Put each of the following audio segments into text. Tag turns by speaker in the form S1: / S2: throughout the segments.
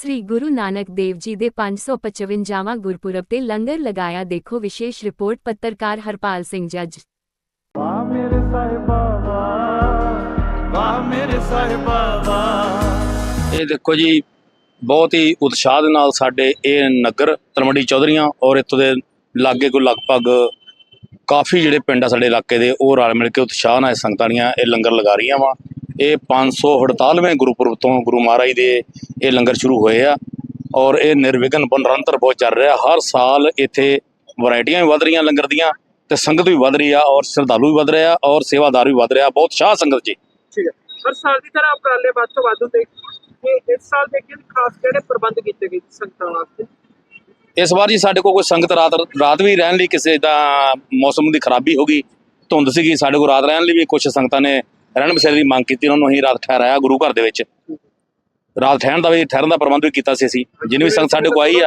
S1: ਸ੍ਰੀ ਗੁਰੂ ਨਾਨਕ ਦੇਵ ਜੀ ਦੇ 555ਵਾਂ ਗੁਰਪੁਰਬ ਤੇ ਲੰਗਰ ਲਗਾਇਆ ਦੇਖੋ ਵਿਸ਼ੇਸ਼ ਰਿਪੋਰਟ ਪੱਤਰਕਾਰ ਹਰਪਾਲ ਸਿੰਘ ਜੱਜ।
S2: ਵਾਹ ਮੇਰੇ ਸਾਹਿਬਾ ਵਾਹ। ਵਾਹ ਮੇਰੇ ਸਾਹਿਬਾ ਵਾਹ।
S3: ਇਹ ਦੇਖੋ ਜੀ ਬਹੁਤ ਹੀ ਉਤਸ਼ਾਹ ਦੇ ਨਾਲ ਸਾਡੇ ਇਹ ਨਗਰ ਤਲਵੰਡੀ ਚੌਧਰੀਆਂ ਔਰ ਇੱਥੋਂ ਦੇ ਲਾਗੇ ਕੋ ਲਗਭਗ ਕਾਫੀ ਜਿਹੜੇ ਪਿੰਡ ਆ ਸਾਡੇ ਇਲਾਕੇ ਦੇ ਉਹ ਰਲ ਮਿਲ ਕੇ ਉਤਸ਼ਾਹ ਨਾਲ ਸੰਗਤਾਂ ਦੀਆਂ ਇਹ ਲੰਗਰ ਲਗਾ ਰਹੀਆਂ ਵਾ। ਇਹ 548ਵੇਂ ਗੁਰਪੁਰਬ ਤੋਂ ਗੁਰੂ ਮਹਾਰਾਜ ਦੇ ਇਹ ਲੰਗਰ ਸ਼ੁਰੂ ਹੋਏ ਆ ਔਰ ਇਹ ਨਿਰਵਿਘਨ ਨਿਰੰਤਰ ਬਹੁਤ ਚੱਲ ਰਿਹਾ। ਹਰ ਸਾਲ ਇੱਥੇ ਵੈਰਾਈਟੀਆਂ ਵੀ ਵਧ ਰਹੀਆਂ ਲੰਗਰ ਦੀਆਂ ਤੇ ਸੰਗਤ ਵੀ ਵਧ ਰਹੀ ਆ ਔਰ ਸ਼ਰਧਾਲੂ ਵੀ ਵਧ ਰਿਹਾ ਔਰ ਸੇਵਾਦਾਰ ਵੀ ਵਧ ਰਿਹਾ ਬਹੁਤ ਸ਼ਾਹ ਸੰਗਤ ਜੀ।
S4: ਠੀਕ ਹੈ। ਹਰ ਸਾਲ ਦੀ ਤਰ੍ਹਾਂ ਉਪਰਾਲੇ ਵੱਧ ਤੋਂ ਵੱਧ ਹੁੰਦੇ। ਕਿ ਇਸ ਸਾਲ ਦੇ ਕਿ ਖਾਸ ਕਿਹੜੇ ਪ੍ਰਬੰਧ ਕੀਤੇ ਗਏ ਸੰਗਤਾਂ ਵਾਸਤੇ?
S3: ਇਸ ਵਾਰ ਜੀ ਸਾਡੇ ਕੋਲ ਕੋਈ ਸੰਗਤ ਰਾਤ ਰਾਤ ਵੀ ਰਹਿਣ ਲਈ ਕਿਸੇ ਦਾ ਮੌਸਮ ਦੀ ਖਰਾਬੀ ਹੋ ਗਈ ਧੁੰਦ ਸੀਗੀ ਸਾਡੇ ਕੋਲ ਰਾਤ ਰਹਿਣ ਲਈ ਵੀ ਕੁਝ ਸੰਗਤਾਂ ਨੇ ਰਹਿਣ ਬਸੇਰੇ ਦੀ ਮੰਗ ਕੀਤੀ, ਉਹਨਾਂ ਨੂੰ ਅਸੀਂ ਰਾਤ ਠਹਿਰਾਇਆ ਗੁਰੂ ਘਰ ਦੇ ਵਿੱਚ। ਰਾਤ ਠਹਿਰਨ ਦਾ ਵੀ, ਠਹਿਰਨ ਦਾ ਪ੍ਰਬੰਧ ਵੀ ਕੀਤਾ ਸੀ ਅਸੀਂ। ਜਿੰਨੀ ਵੀ ਸੰਗਤ ਸਾਡੇ ਕੋਲ ਆਈ ਆ।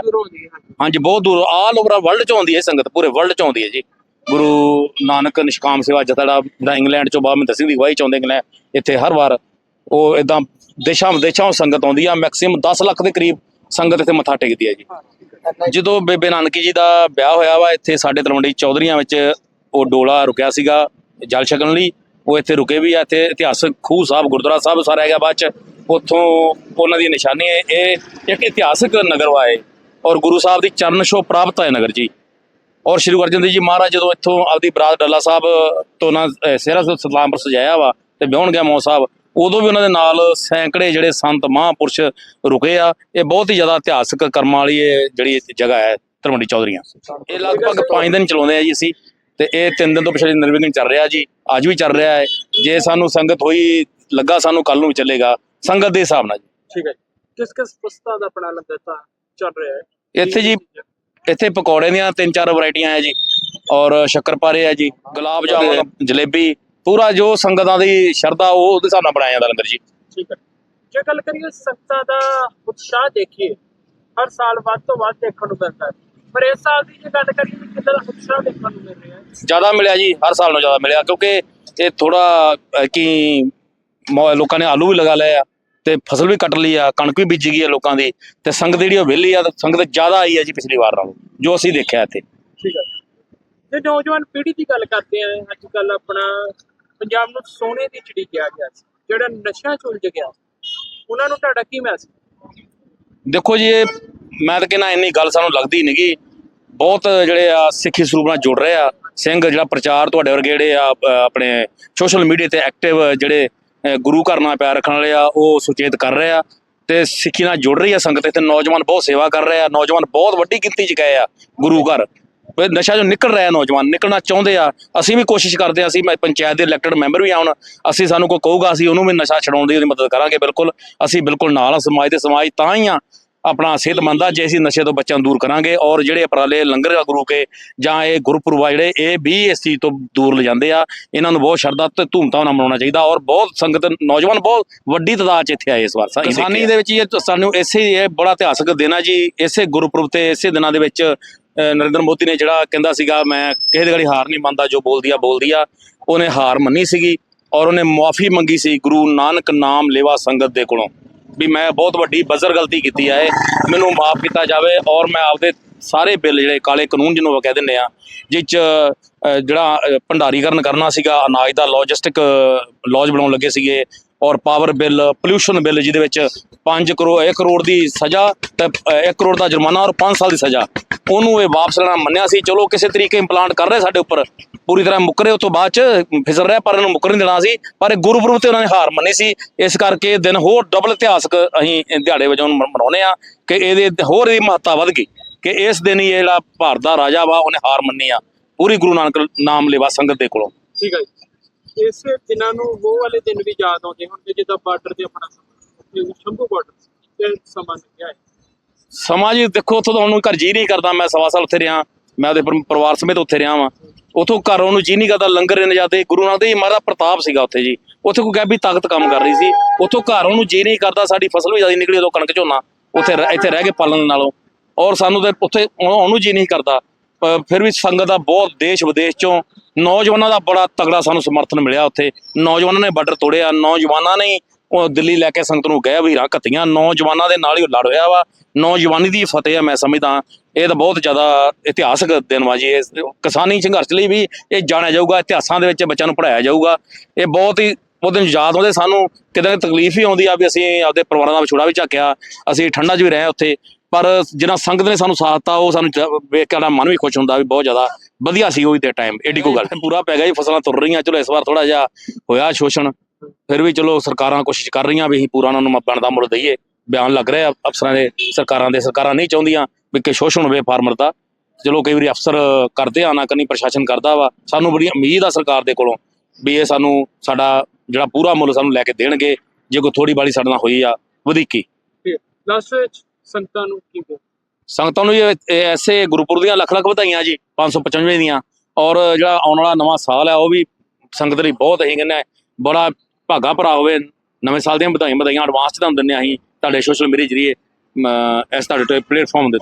S3: ਹਾਂਜੀ, ਬਹੁਤ ਦੂਰ ਆਲ ਓਵਰ ਵਰਲਡ ਚੋਂ ਆਉਂਦੀ ਹੈ ਸੰਗਤ, ਪੂਰੇ ਵਰਲਡ ਚੋਂ ਆਉਂਦੀ ਹੈ ਜੀ। ਗੁਰੂ ਨਾਨਕ ਨਿਸ਼ਕਾਮ ਸੇਵਾ ਜਥਾ ਜਿਹੜਾ ਇੰਗਲੈਂਡ ਚੋਂ ਬਾਬਾ ਮਹਿੰਦਰ ਸਿੰਘ ਦੀ ਅਗਵਾਈ ਚ ਆਉਂਦੇ ਇੰਗਲੈਂਡ ਇੱਥੇ ਹਰ ਵਾਰ ਉਹ ਇਦਾਂ ਦੇਸ਼ਾਂ ਵਿਦੇਸ਼ਾਂ ਸੰਗਤ ਆਉਂਦੀ ਆ ਮੈਕਸਿਮਮ 10 ਲੱਖ ਦੇ ਕਰੀਬ ਸੰਗਤ ਇੱਥੇ ਮੱਥਾ ਟੇਕਦੀ ਹੈ ਜੀ। ਜਦੋਂ ਬੇਬੇ ਨਾਨਕੀ ਜੀ ਦਾ ਵਿਆਹ ਹੋਇਆ ਵਾ, ਇੱਥੇ ਸਾਡੇ ਤਲਵੰਡੀ ਚੌਧਰੀਆਂ ਵਿੱਚ ਉਹ ਡੋਲਾ ਰੁਕਿਆ ਸੀਗਾ ਜਲ ਛਕਣ ਲਈ। ਉਹ ਇੱਥੇ ਰੁਕੇ ਵੀ ਆ, ਇੱਥੇ ਇਤਿਹਾਸਕ ਖੂਹ ਸਾਹਿਬ, ਗੁਰਦੁਆਰਾ ਸਾਹਿਬ ਸਾਰਾ ਹੈਗਾ ਬਾਅਦ ਚ। ਉੱਥੋਂ ਉਹਨਾਂ ਦੀ ਨਿਸ਼ਾਨੀ ਹੈ ਇਹ ਇੱਕ ਇਤਿਹਾਸਕ ਨਗਰ ਵਾ ਇਹ। ਔਰ ਗੁਰੂ ਸਾਹਿਬ ਦੀ ਚਰਨ ਛੋਹ ਪ੍ਰਾਪਤ ਹੈ ਨਗਰ ਜੀ। ਔਰ ਸ਼੍ਰੀ ਗੁਰੂ ਅਰਜਨ ਦੇਵ ਜੀ ਮਹਾਰਾਜ ਜਦੋਂ ਇੱਥੋਂ ਆਪਦੀ ਬਰਾਤ ਡੱਲਾ ਸਾਹਿਬ ਤੋਂ ਨਾ ਸਿਹਰਾ ਸਲਾਮਪੁਰ ਸਜਾਇਆ ਵਾ ਤੇ ਵਿਆਹਣ ਗਿਆ ਮੌ ਸਾਹਿਬ, ਉਦੋਂ ਵੀ ਉਹਨਾਂ ਦੇ ਨਾਲ ਸੈਂਕੜੇ ਜਿਹੜੇ ਸੰਤ ਮਹਾਂਪੁਰਸ਼ ਰੁਕੇ ਆ। ਇਹ ਬਹੁਤ ਹੀ ਜ਼ਿਆਦਾ ਇਤਿਹਾਸਕ ਕਰਮਾਂ ਵਾਲੀ ਇਹ ਜਿਹੜੀ ਜਗ੍ਹਾ ਹੈ ਧਰਮੜੀ ਚੌਧਰੀਆਂ। ਇਹ ਲਗਭਗ 5 ਦਿਨ ਚਲਾਉਂਦੇ ਆ ਜੀ ਅਸੀਂ। ਤੇ ਇਹ 3 ਦਿਨ ਤੋਂ ਪਿਛਲੇ ਨਿਰਵਿਘਨ ਚੱਲ ਰਿਹਾ ਜੀ ਅੱਜ ਵੀ ਚੱਲ ਰਿਹਾ ਹੈ। ਜੇ ਸਾਨੂੰ ਸੰਗਤ ਹੋਈ ਲੱਗਾ ਸਾਨੂੰ ਕੱਲ ਨੂੰ ਚੱਲੇਗਾ। ਸੰਗਤ ਦੇ ਹਿਸਾਬ ਨਾਲ ਜੀ।
S4: ਠੀਕ ਹੈ ਕਿਸ ਕਿਸ ਪੁਸਤਾਂ ਦਾ ਆਪਣਾ ਲੰਗਰ ਤਾਂ ਚੱਲ ਰਿਹਾ ਹੈ?
S3: ਇੱਥੇ ਜੀ ਇੱਥੇ ਪਕੌੜੇ ਦੀਆਂ ਤਿੰਨ ਚਾਰ ਵੈਰਾਈਟੀਆਂ ਹੈ ਜੀ। ਔਰ ਸ਼ੱਕਰਪਾਰੇ ਹੈ ਜੀ ਗੁਲਾਬ ਜਾਮੁਨ ਜਲੇਬੀ ਪੂਰਾ ਜੋ ਸੰਗਤਾਂ ਦੀ ਸ਼ਰਧਾ ਉਹ ਉਹਦੇ ਹਿਸਾਬ ਨਾਲ ਬਣਾਇਆ ਜਾਂਦਾ ਲੰਗਰ ਜੀ।
S4: ਠੀਕ ਹੈ। ਜੇ ਗੱਲ ਕਰੀਏ ਸੰਗਤਾਂ ਦਾ ਉਤਸ਼ਾਹ ਦੇਖੀਏ ਹਰ ਸਾਲ ਵੱਧ ਤੋਂ ਵੱਧ ਦੇਖਣ ਨੂੰ ਮਿਲਦਾ ਹੈ। ਪਰ ਇਸ ਸਾਲ ਦੀ ਜੇ ਗੱਲ ਕਰੀਏ ਤਾਂ ਕਿੰਨਾ ਦਾ ਉਤਸ਼ਾਹ ਦੇਖਣ ਨੂੰ ਮਿਲ ਰਿਹਾ ਹੈ।
S3: ਜ਼ਿਆਦਾ ਮਿਲਿਆ ਜੀ ਹਰ ਸਾਲ ਨਾਲੋਂ ਜ਼ਿਆਦਾ ਮਿਲਿਆ ਕਿਉਂਕਿ ਇਹ ਥੋੜਾ ਕੀ ਮੌ- ਲੋਕਾਂ ਨੇ ਆਲੂ ਵੀ ਲਗਾ ਲਏ ਆ ਤੇ ਫਸਲ ਵੀ ਕੱਟ ਲਈ ਆ ਕਣਕ ਵੀ ਬੀਜੀ ਗਈ ਆ ਲੋਕਾਂ ਦੀ ਤੇ ਸੰਗਤ ਜਿਹੜੀ ਉਹ ਵਿਹਲੀ ਆ ਤੇ ਸੰਗਤ ਜ਼ਿਆਦਾ ਆਈ ਆ ਜੀ ਪਿਛਲੀ ਵਾਰ ਨਾਲੋਂ ਜੋ ਅਸੀਂ ਦੇਖਿਆ ਇੱਥੇ।
S4: ਠੀਕ ਹੈ ਤੇ ਨੌਜਵਾਨ ਪੀੜ੍ਹੀ ਦੀ ਗੱਲ ਕਰਦੇ ਆ ਅੱਜ ਕੱਲ ਆਪਣਾ ਪੰਜਾਬ ਨੂੰ ਸੋਨੇ ਦੀ ਚਿੜੀ ਕਿਹਾ ਗਿਆ ਸੀ ਜਿਹੜਾ ਨਸ਼ਾ ਚ ਉਲਝ ਗਿਆ। ਉਹਨਾਂ ਨੂੰ ਤੁਹਾਡਾ ਕੀ ਮੈਸੇਜ?
S3: ਦੇਖੋ ਜੀ ਇਹ ਮੈਂ ਤਾਂ ਕਹਿੰਦਾ ਇੰਨੀ ਗੱਲ ਸਾਨੂੰ ਲੱਗਦੀ ਨਹੀਂਗੀ ਬਹੁਤ ਜਿਹੜੇ ਆ ਸਿੱਖੀ ਸਰੂਪ ਨਾਲ ਜੁੜ ਰਹੇ ਆ। ਸਿੰਘ ਜਿਹੜਾ ਪ੍ਰਚਾਰ ਤੁਹਾਡੇ ਵਰਗੇ ਜਿਹੜੇ ਆ ਆਪਣੇ ਸੋਸ਼ਲ ਮੀਡੀਆ ਤੇ ਐਕਟਿਵ ਜਿਹੜੇ ਗੁਰੂ ਘਰ ਨਾਲ ਪਿਆਰ ਰੱਖਣ ਵਾਲੇ ਆ, ਉਹ ਸੁਚੇਤ ਕਰ ਰਹੇ ਆ। ਤੇ ਸਿੱਖੀ ਨਾਲ ਜੁੜ ਰਹੀ ਆ ਸੰਗਤ ਤੇ ਨੌਜਵਾਨ ਬਹੁਤ ਸੇਵਾ ਕਰ ਰਹੇ ਆ। ਨੌਜਵਾਨ ਬਹੁਤ ਵੱਡੀ ਗਿਣਤੀ 'ਚ ਗਏ ਆ ਗੁਰੂ ਘਰ। ਨਸ਼ਾ ਜੋ ਨਿਕਲ ਰਿਹਾ ਨੌਜਵਾਨ, ਨਿਕਲਣਾ ਚਾਹੁੰਦੇ ਆ। ਅਸੀਂ ਵੀ ਕੋਸ਼ਿਸ਼ ਕਰਦੇ ਆ, ਅਸੀਂ ਮੈਂ ਪੰਚਾਇਤ ਦੇ ਇਲੈਕਟਡ ਮੈਂਬਰ ਵੀ ਆਉਣ ਅਸੀਂ ਸਾਨੂੰ ਕੋਈ ਕਹੂਗਾ, ਅਸੀਂ ਉਹਨੂੰ ਵੀ ਨਸ਼ਾ ਛਡਾਉਣ ਦੀ ਉਹਦੀ ਮਦਦ ਕਰਾਂਗੇ, ਬਿਲਕੁਲ। ਅਸੀਂ ਬਿਲਕੁਲ ਨਾਲ ਆ, ਸਮਾਜ ਦੇ ਸਮਾਜ ਤਾਂ ਹੀ ਆ ਆਪਣਾ ਸਿਹਤਮੰਦ ਆ ਜੇ ਅਸੀਂ ਨਸ਼ੇ ਤੋਂ ਬੱਚਿਆਂ ਨੂੰ ਦੂਰ ਕਰਾਂਗੇ ਔਰ ਜਿਹੜੇ ਉਪਰਾਲੇ ਲੰਗਰ ਗੁਰੂ ਕੇ ਜਾਂ ਇਹ ਗੁਰਪੁਰਬ ਆ ਜਿਹੜੇ ਇਹ ਵੀ ਇਸ ਚੀਜ਼ ਤੋਂ ਦੂਰ ਲੈ ਜਾਂਦੇ ਆ ਇਹਨਾਂ ਨੂੰ ਬਹੁਤ ਸ਼ਰਧਾ ਤੇ ਧੂਮਧਾਮ ਨਾਲ ਮਨਾਉਣਾ ਚਾਹੀਦਾ ਔਰ ਬਹੁਤ ਸੰਗਤ ਨੌਜਵਾਨ ਬਹੁਤ ਵੱਡੀ ਤਾਦਾਦ 'ਚ ਇੱਥੇ ਆਏ ਇਸ ਵਾਰ ਕਿਸਾਨੀ ਦੇ ਵਿੱਚ ਇਹ ਸਾਨੂੰ ਇਸੇ ਇਹ ਬੜਾ ਇਤਿਹਾਸਕ ਦਿਨ ਆ ਜੀ ਇਸੇ ਗੁਰਪੁਰਬ ਤੇ ਇਸੇ ਦਿਨਾਂ ਦੇ ਵਿੱਚ ਨਰਿੰਦਰ ਮੋਦੀ ਨੇ ਜਿਹੜਾ ਕਹਿੰਦਾ ਸੀਗਾ ਮੈਂ ਕਿਸੇ ਦੀ ਗਾੜੀ ਹਾਰ ਨਹੀਂ ਮੰਨਦਾ ਜੋ ਬੋਲਦੀ ਆ ਬੋਲਦੀ ਆ ਉਹਨੇ ਹਾਰ ਮੰਨੀ ਸੀਗੀ ਔਰ ਉਹਨੇ ਮੁਆਫੀ ਮੰਗੀ ਸੀ ਗੁਰੂ ਨਾਨਕ ਨਾਮ ਲੈਵਾ ਸੰਗਤ ਦੇ ਕੋਲੋਂ। ਵੀ ਮੈਂ ਬਹੁਤ ਵੱਡੀ ਬਜ਼ਰ ਗਲਤੀ ਕੀਤੀ ਹੈ ਮੈਨੂੰ ਮਾਫ ਕੀਤਾ ਜਾਵੇ ਔਰ ਮੈਂ ਆਪਦੇ ਸਾਰੇ ਬਿੱਲ ਜਿਹੜੇ ਕਾਲੇ ਕਾਨੂੰਨ ਜਿਹਨੂੰ ਆਪਾਂ ਕਹਿ ਦਿੰਦੇ ਆ, ਜਿਹ 'ਚ ਜਿਹੜਾ ਭੰਡਾਰੀਕਰਨ ਕਰਨਾ ਸੀਗਾ, ਅਨਾਜ ਦਾ ਲੌਜਿਸਟਿਕ ਲੌਜ ਬਣਾਉਣ ਲੱਗੇ ਸੀਗੇ ਔਰ ਪਾਵਰ ਬਿੱਲ ਪੋਲਿਊਸ਼ਨ ਬਿੱਲ ਜਿਹਦੇ ਵਿੱਚ 5 ਕਰੋੜ 1 ਕਰੋੜ ਦੀ ਸਜ਼ਾ ਤੇ 1 ਕਰੋੜ ਦਾ ਜੁਰਮਾਨਾ ਔਰ 5 ਸਾਲ ਦੀ ਸਜ਼ਾ। ਉਹਨੂੰ ਇਹ ਵਾਪਸ ਲੈਣਾ ਮੰਨਿਆ ਸੀ। ਚਲੋ, ਕਿਸੇ ਤਰੀਕੇ ਇੰਪਲਾਂਟ ਕਰ ਰਹੇ ਸਾਡੇ ਉੱਪਰ। ਪੂਰੀ ਤਰ੍ਹਾਂ ਮੁੱਕਰੇ ਉਸ ਤੋਂ ਬਾਅਦ ਚ ਫਿਸਲ ਰਿਹਾ, ਪਰ ਇਹਨੂੰ ਮੁੱਕਰ ਨਹੀਂ ਦੇਣਾ ਸੀ। ਪਰ ਇਹ ਗੁਰਪੁਰਬ ਤੇ ਉਹਨਾਂ ਨੇ ਹਾਰ ਮੰਨੀ ਸੀ। ਇਸ ਕਰਕੇ ਇਹ ਦਿਨ ਹੋਰ ਡਬਲ ਇਤਿਹਾਸਕ ਅਸੀਂ ਦਿਹਾੜੇ ਵਜੋਂ ਮ- ਮਨਾਉਂਦੇ ਆ ਕਿ ਇਹਦੇ ਹੋਰ ਇਹਦੀ ਮਹੱਤਤਾ ਵੱਧ ਗਈ ਕਿ ਇਸ ਦਿਨ ਹੀ ਇਹ ਜਿਹੜਾ ਭਾਰਤ ਦਾ ਰਾਜਾ ਵਾ, ਉਹਨੇ ਹਾਰ ਮੰਨੀ ਆ। ਪੂਰੀ ਗੁਰੂ ਨਾਨਕ ਨਾਮ ਲੇਵਾ ਸੰਗਤ ਦੇ ਕੋਲੋਂ।
S4: ਠੀਕ ਹੈ ਇਸੇ ਦਿਨਾਂ ਨੂੰ ਉਹ ਵਾਲੇ ਦਿਨ ਵੀ ਯਾਦ ਆਉਂਦੇ ਹੋਣਗੇ, ਜਿੱਦਾਂ ਬਾਰਡਰ ਤੇ ਆਪਣਾ ਉੱਥੇ ਸ਼ੰਭੂ ਬਾਰਡਰ ਤੇ ਸਮਾਂ ਲੱਗਿਆ ਹੈ।
S3: ਸਮਾਂ ਜੀ ਦੇਖੋ, ਉੱਥੋਂ ਤਾਂ ਹੁਣ ਘਰ ਜੀ ਨਹੀਂ ਕਰਦਾ, ਮੈਂ ਸਵਾ ਸਾਲ ਉੱਥੇ ਰਿਹਾ, ਮੈਂ ਉਹਦੇ ਪਰਿਵਾਰ ਸਮੇਤ ਉੱਥੇ ਰਿਹਾ ਵਾਂ। ਉਥੋਂ ਘਰ ਉਹਨੂੰ ਜੀ ਨਹੀਂ ਕਰਦਾ, ਲੰਗਰ ਇਹਨੇ ਗੁਰੂ ਨਾਨਕ ਦੇਵ ਮਹਾਰਾਜ ਪ੍ਰਤਾਪ ਸੀਗਾ ਉੱਥੇ ਜੀ। ਉੱਥੇ ਕੋਈ ਗੈਬੀ ਤਾਕਤ ਕੰਮ ਕਰ ਰਹੀ ਸੀ। ਉਥੋਂ ਘਰ ਉਹਨੂੰ ਜੀ ਨਹੀਂ ਕਰਦਾ, ਸਾਡੀ ਫਸਲ ਵੀ ਜ਼ਿਆਦਾ ਨਿਕਲੀ, ਉਦੋਂ ਕਣਕ ਝੋਨਾ, ਉੱਥੇ ਇੱਥੇ ਰਹਿ ਕੇ ਪਾਲਣ ਨਾਲੋਂ। ਔਰ ਸਾਨੂੰ ਤੇ ਉੱਥੇ ਉਹਨੂੰ ਉਹਨੂੰ ਜੀ ਨਹੀਂ ਕਰਦਾ। ਫਿਰ ਵੀ ਸੰਗਤ ਦਾ ਬਹੁਤ ਦੇਸ਼ ਵਿਦੇਸ਼ ਚੋਂ ਨੌਜਵਾਨਾਂ ਦਾ ਬੜਾ ਤਗੜਾ ਸਾਨੂੰ ਸਮਰਥਨ ਮਿਲਿਆ ਉੱਥੇ। ਨੌਜਵਾਨਾਂ ਨੇ ਬਾਰਡਰ ਤੋੜਿਆ, ਨੌਜਵਾਨਾਂ ਨੇ ਉਹ ਦਿੱਲੀ ਲੈ ਕੇ ਸੰਗਤ ਨੂੰ ਗਏ ਵੀ ਵੀਰਾਂ ਘੱਤੀਆਂ। ਨੌਜਵਾਨਾਂ ਦੇ ਨਾਲ ਹੀ ਉਹ ਲੜ ਰਿਹਾ ਵਾ। ਨੌਜਵਾਨੀ ਦੀ ਫਤਿਹ ਆ, ਮੈਂ ਸਮਝਦਾ ਇਹ ਤਾਂ ਬਹੁਤ ਜ਼ਿਆਦਾ ਇਤਿਹਾਸਕ ਦਿਨ ਵਾ ਜੀ। ਇਹ ਕਿਸਾਨੀ ਸੰਘਰਸ਼ ਲਈ ਵੀ ਇਹ ਜਾਣਿਆ ਜਾਊਗਾ, ਇਤਿਹਾਸਾਂ ਦੇ ਵਿੱਚ ਬੱਚਿਆਂ ਨੂੰ ਪੜਾਇਆ ਜਾਊਗਾ। ਇਹ ਬਹੁਤ ਹੀ ਉਹ ਦਿਨ ਯਾਦ ਆਉਂਦੇ ਸਾਨੂੰ। ਕਿਤੇ ਤਕਲੀਫ ਹੀ ਆਉਂਦੀ ਆ ਵੀ ਅਸੀਂ ਆਪਦੇ ਪਰਿਵਾਰਾਂ ਦਾ ਵਿਛੋੜਾ ਵੀ ਝੱਕਿਆ। ਅਸੀਂ ਠੰਡਾ 'ਚ ਵੀ ਰਹੇ ਉੱਥੇ। ਪਰ ਜਿੰਨਾ ਸੰਗਤ ਨੇ ਸਾਨੂੰ ਸਾਥ ਦਿੱਤਾ, ਉਹ ਸਾਨੂੰ ਵੇਖ ਕੇ ਸਾਡਾ ਮਨ ਵੀ ਖੁਸ਼ ਹੁੰਦਾ ਵੀ ਬਹੁਤ ਜ਼ਿਆਦਾ ਵਧੀਆ ਸੀ ਉਹ ਦੇ ਟਾਈਮ ਏਡੀ ਕੋ ਗੱਲ। ਪੂਰਾ ਪੈ ਗਿਆ ਜੀ, ਫਸਲਾਂ ਤੁਰ ਰਹੀਆਂ, ਚਲੋ ਇਸ ਵਾਰ ਥੋੜਾ ਜਿਹਾ ਹੋਇਆ ਸ਼ੋਸ਼ਣ। ਫਿਰ ਵੀ ਚਲੋ ਸਰਕਾਰਾਂ ਕੋਸ਼ਿਸ਼ ਕਰ ਰਹੀਆਂ ਵੀ ਅਸੀਂ ਪੂਰਾ ਉਹਨਾਂ ਨੂੰ ਬਣਦਾ ਮੁੱਲ ਦਈਏ। ਬਿਆਨ ਲੱਗ ਰਿਹਾ ਅਫਸਰਾਂ ਦੇ, ਸਰਕਾਰਾਂ ਦੇ, ਸਰਕਾਰਾਂ ਨਹੀਂ ਚਾਹੁੰਦੀਆਂ ਵੀ ਕਿ ਸ਼ੋਸ਼ਣ ਹੋਵੇ ਫਾਰਮਰ ਦਾ। ਚਲੋ ਕਈ ਵਾਰੀ ਅਫਸਰ ਕਰਦੇ ਆ ਨਾ ਕਰਨੀ ਪ੍ਰਸ਼ਾਸਨ ਕਰਦਾ ਵਾ। ਸਾਨੂੰ ਬੜੀ ਉਮੀਦ ਆ ਸਰਕਾਰ ਦੇ ਕੋਲੋਂ ਵੀ ਇਹ ਸਾਨੂੰ ਸਾਡਾ ਜਿਹੜਾ ਪੂਰਾ ਮੁੱਲ ਸਾਨੂੰ ਲੈ ਕੇ ਦੇਣਗੇ। ਜੇ ਕੋਈ ਥੋੜੀ ਬਾਲੀ ਸਾਡੇ ਨਾਲ ਹੋਈ ਆ, ਵਧੀਕੀ।
S4: ਲਾਸਟ ਵਿੱਚ ਸੰਗਤਾਂ ਨੂੰ ਕੀ ਕਹੋ
S3: ਸੰਗਤਾਂ ਨੂੰ ਇਹ ਐਸੇ ਗੁਰਪੁਰ ਦੀਆਂ ਲੱਖ ਲੱਖ ਵਧਾਈਆਂ ਜੀ 595 ਦੀਆਂ। ਔਰ ਜਿਹੜਾ ਆਉਣ ਵਾਲਾ ਨਵਾਂ ਸਾਲ ਹੈ, ਉਹ ਵੀ ਸੰਗਤ ਲਈ ਬਹੁਤ ਅਸੀਂ ਕਹਿੰਦੇ ਬੜਾ ਭਾਗਾ ਭਰਾ ਹੋਵੇ। ਨਵੇਂ ਸਾਲ ਦੀਆਂ ਵਧਾਈਆਂ ਵਧਾਈਆਂ ਐਡਵਾਂਸ ਚ ਤੁਹਾਨੂੰ ਦਿੰਦੇ ਹਾਂ ਅਸੀਂ ਤੁਹਾਡੇ ਸੋਸ਼ਲ ਮੀਡੀਆ ਜਰੀਏ ਇਸ ਤੁਹਾਡੇ ਪਲੇਟਫਾਰਮ ਦੇ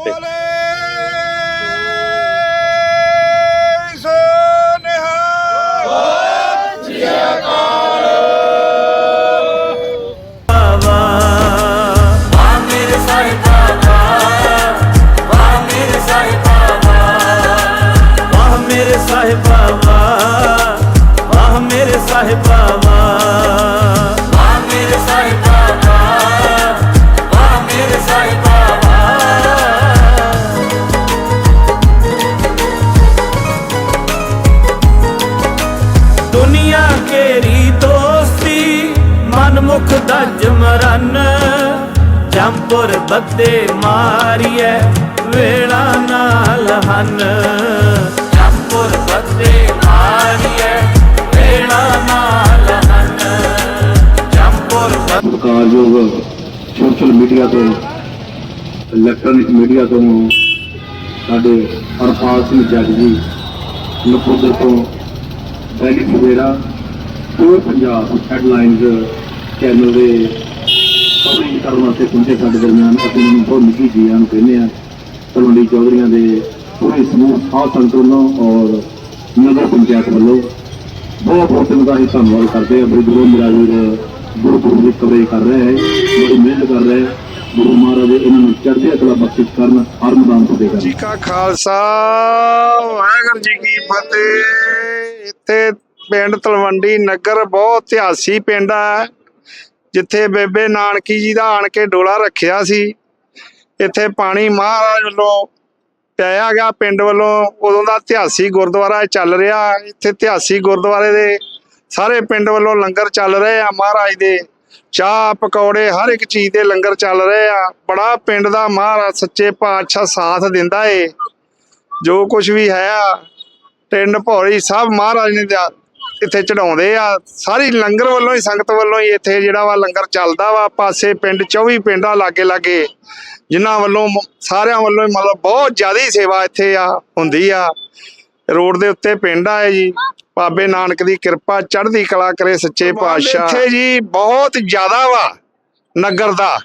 S2: ਹਨ। ਜੰਪੁਰ ਬੱਦੇ ਮਾਰੀਐ ਵੇਲਾ ਨਾਲ ਹਨ। ਜੰਪੁਰ ਬੱਦੇ
S5: ਸੋਸ਼ਲ ਮੀਡੀਆ ਤੋਂ ਇਲੈਕਟ੍ਰੋਨਿਕ ਮੀਡੀਆ ਤੋਂ ਸਾਡੇ ਹਰਪਾਲ ਸਿੰਘ ਜੱਜ ਜੀ ਨਪੁੱਦਰ ਤੋਂ ਦੈਨਿਕ ਸਵੇਰਾ ਪੂਰੇ ਪੰਜਾਬ ਹੈਡਲਾਈਨਸ ਚੈਨਲ ਦੇ ਕਵਰਿੰਗ ਕਰਨ ਵਾਸਤੇ ਪਹੁੰਚੇ ਸਾਡੇ ਦਰਮਿਆਨ। ਅਸੀਂ ਉਹਨਾਂ ਨੂੰ ਬਹੁਤ ਨਿੱਘੀ ਜੀਆਂ ਨੂੰ ਕਹਿੰਦੇ ਆ ਤਲਵੰਡੀ ਚੌਧਰੀਆਂ ਦੇ ਪੂਰੇ ਸਮੂਹ ਸਾਧ ਸੰਗਤ ਵੱਲੋਂ ਔਰ ਨਗਰ ਪੰਚਾਇਤ ਵੱਲੋਂ ਬਹੁਤ ਬਹੁਤ ਇਹਨਾਂ ਦਾ ਧੰਨਵਾਦ ਕਰਦੇ ਹਾਂ। ਬੜੀ ਦੂਰੋਂ ਮੇਰਾ ਵੀਰ ਗੁਰਪੁਰਬ ਦੀ ਕਵਰੇਜ ਕਰ ਰਿਹਾ ਹੈ ਬੜੀ ਮਿਹਨਤ ਕਰ ਰਿਹਾ ਹੈ। ਗੁਰੂ ਮਹਾਰਾਜ ਇਹਨਾਂ ਨੂੰ ਚੜ੍ਹਦੀ ਕਲਾ ਬਖਸ਼ਿਸ਼ ਕਰਨ ਹਰ ਮੈਦਾਨ ਕਰਨ
S6: ਜੀ ਕਾ ਖਾਲਸਾ ਵਾਹਿਗੁਰੂ ਜੀ ਕੀ ਫਤਿਹ। ਇੱਥੇ ਪਿੰਡ ਤਲਵੰਡੀ ਨਗਰ ਬਹੁਤ ਇਤਿਹਾਸੀ ਪਿੰਡ ਆ। ਜਿੱਥੇ ਬੇਬੇ ਨਾਨਕੀ ਜੀ ਦਾ ਆਣ ਕੇ ਡੋਲਾ ਰੱਖਿਆ ਸੀ। ਇੱਥੇ ਪਾਣੀ ਮਹਾਰਾਜ ਵੱਲੋਂ ਪਿਆਇਆ ਗਿਆ ਪਿੰਡ ਵੱਲੋਂ, ਉਦੋਂ ਦਾ ਇਤਿਹਾਸੀ ਗੁਰਦੁਆਰਾ ਚੱਲ ਰਿਹਾ। ਇੱਥੇ ਇਤਿਹਾਸੀ ਗੁਰਦੁਆਰੇ ਦੇ ਸਾਰੇ ਪਿੰਡ ਵੱਲੋਂ ਲੰਗਰ ਚੱਲ ਰਹੇ ਆ ਮਹਾਰਾਜ ਦੇ। ਚਾਹ, ਪਕੌੜੇ, ਹਰ ਇੱਕ ਚੀਜ਼ ਦੇ ਲੰਗਰ ਚੱਲ ਰਹੇ ਆ। ਬੜਾ ਪਿੰਡ ਦਾ ਮਹਾਰਾਜ ਸੱਚੇ ਪਾਤਸ਼ਾਹ ਸਾਥ ਦਿੰਦਾ ਏ। ਜੋ ਕੁਝ ਵੀ ਹੈ ਟਿੰਡ ਭੌਰੀ ਸਭ ਮਹਾਰਾਜ ਨੇ ਇੱਥੇ ਚੜਾਉਂਦੇ ਆ। ਸਾਰੀ ਲੰਗਰ ਵੱਲੋਂ ਹੀ, ਸੰਗਤ ਵੱਲੋਂ ਹੀ ਇੱਥੇ ਜਿਹੜਾ ਵਾ ਲੰਗਰ ਚੱਲਦਾ ਵਾ। ਪਾਸੇ ਪਿੰਡ 24 ਪਿੰਡਾਂ ਲਾਗੇ ਲਾਗੇ ਜਿਨ੍ਹਾਂ ਵੱਲੋਂ ਸਾਰਿਆਂ ਵੱਲੋਂ ਹੀ ਮਤਲਬ ਬਹੁਤ ਜ਼ਿਆਦਾ ਸੇਵਾ ਇੱਥੇ ਆ ਹੁੰਦੀ ਆ। ਰੋਡ ਦੇ ਉੱਤੇ ਪਿੰਡ ਆ ਜੀ। ਬਾਬੇ ਨਾਨਕ ਦੀ ਕਿਰਪਾ ਚੜ੍ਹਦੀ ਕਲਾ ਕਰੇ ਸੱਚੇ ਪਾਤਸ਼ਾਹ। ਇੱਥੇ ਜੀ ਬਹੁਤ ਜ਼ਿਆਦਾ ਵਾ ਨਗਰ ਦਾ।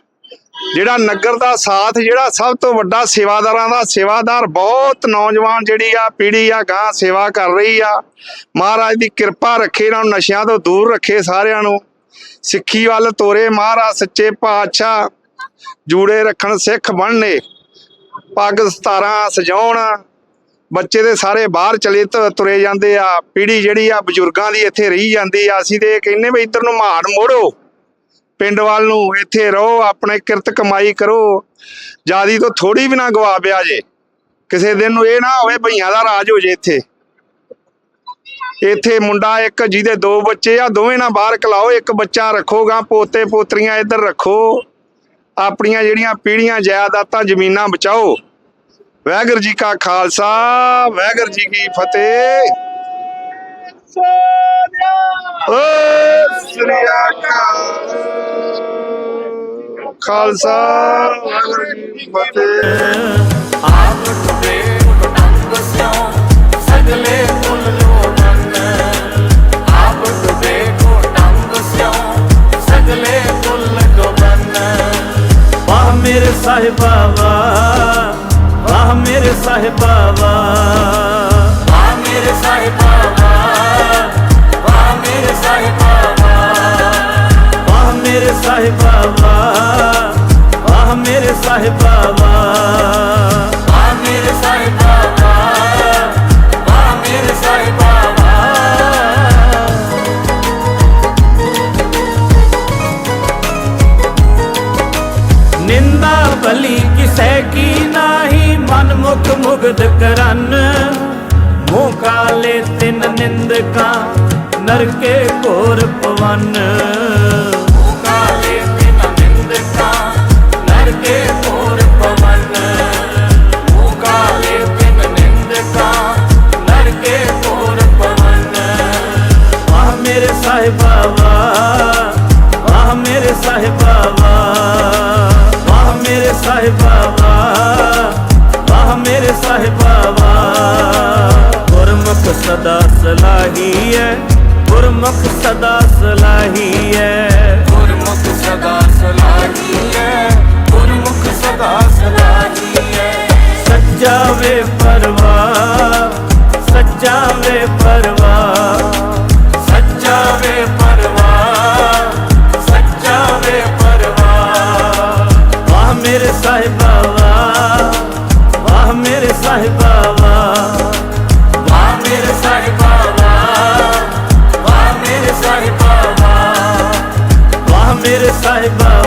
S6: ਜਿਹੜਾ ਨਗਰ ਦਾ ਸਾਥ ਜਿਹੜਾ ਸਭ ਤੋਂ ਵੱਡਾ ਸੇਵਾਦਾਰਾਂ ਦਾ ਸੇਵਾਦਾਰ ਬਹੁਤ ਨੌਜਵਾਨ ਜਿਹੜੀ ਆ ਪੀੜ੍ਹੀ ਆ ਗਾਂ ਸੇਵਾ ਕਰ ਰਹੀ ਆ। ਮਹਾਰਾਜ ਦੀ ਕਿਰਪਾ ਰੱਖੇ ਇਹਨਾਂ ਨੂੰ ਨਸ਼ਿਆਂ ਤੋਂ ਦੂਰ ਰੱਖੇ ਸਾਰਿਆਂ ਨੂੰ। ਸਿੱਖੀ ਵੱਲ ਤੋਰੇ ਮਹਾਰਾਜ ਸੱਚੇ ਪਾਤਸ਼ਾਹ। ਜੂੜੇ ਰੱਖਣ ਸਿੱਖ ਬਣਨੇ ਪੱਗ 17 ਸਜਾਉਣ, ਬੱਚੇ ਦੇ ਸਾਰੇ ਬਾਹਰ ਚਲੇ ਤੁਰੇ ਜਾਂਦੇ ਆ, ਪੀੜ੍ਹੀ ਜਿਹੜੀ ਆ ਬਜ਼ੁਰਗਾਂ ਦੀ ਇੱਥੇ ਰਹੀ ਜਾਂਦੀ ਆ, ਅਸੀਂ ਤੇ ਕਹਿੰਨੇ ਵੀ ਇੱਧਰ ਨੂੰ ਮਾਣ ਮੋੜੋ, ਪਿੰਡ ਵੱਲ ਨੂੰ ਇੱਥੇ ਰਹੋ, ਆਪਣੇ ਕਿਰਤ ਕਮਾਈ ਕਰੋ ਜਿਆਦੀ ਤੋਂ ਥੋੜੀ ਵੀ ਨਾ ਗਵਾ ਪਿਆ ਜੇ, ਕਿਸੇ ਦਿਨ ਨੂੰ ਇਹ ਨਾ ਹੋਵੇ ਭਈਆਂ ਦਾ ਰਾਜ ਹੋ ਜੇ ਇੱਥੇ। ਇੱਥੇ ਮੁੰਡਾ ਇੱਕ, ਜਿਹਦੇ ਦੋ ਬੱਚੇ ਆ, ਦੋਵੇਂ ਨਾ ਬਾਹਰ ਕਲਾਓ, ਇੱਕ ਬੱਚਾ ਰੱਖੋਗਾ ਪੋਤੇ ਪੋਤਰੀਆਂ ਇੱਧਰ ਰੱਖੋ। ਆਪਣੀਆਂ ਜਿਹੜੀਆਂ ਪੀੜੀਆਂ ਜਾਇਦਾਦਾਂ ਜ਼ਮੀਨਾਂ ਬਚਾਓ। ਵਾਹਿਗੁਰੂ ਜੀ ਕਾ ਖਾਲਸਾ, ਵਾਹਿਗੁਰੂ ਜੀ ਕੀ ਫਤਿਹ। ਓ ਸ੍ਰੀ ਅਕਾਲ। ਖਾਲਸਾ, ਵਾਹਿਗੁਰੂ ਜੀ ਕੀ ਫਤਿਹ।
S2: ਆਪ ਟੁੱਟੇ ਟੰਗ ਸਿਓ ਸਗਲੇ ਮੇਰੇ ਸਾਹਿਬਾ ਵਾਹ ਮੇਰੇ ਸਾਹਿਬਾ
S3: ਨਿੰਦਾ ਭਲੀ ਕਿਸੈ ਕੀ ਨਾਹੀ, ਮਨ ਮੁਖ ਮੁਗਦ ਕਰਨ। ਮੂੰਹ ਕਾਲੇ ਤਿੰਨ ਨਿੰਦਕਾਂ, ਨਰਕੇ ਘੋਰ ਪਵਨ। ਗੁਰਮੁਖ ਸਦਾ ਸਲਾਹੀ ਹੈ। ਗੁਰਮੁਖ ਸਦਾ ਸਲਾਹੀ ਹੈ। bye bye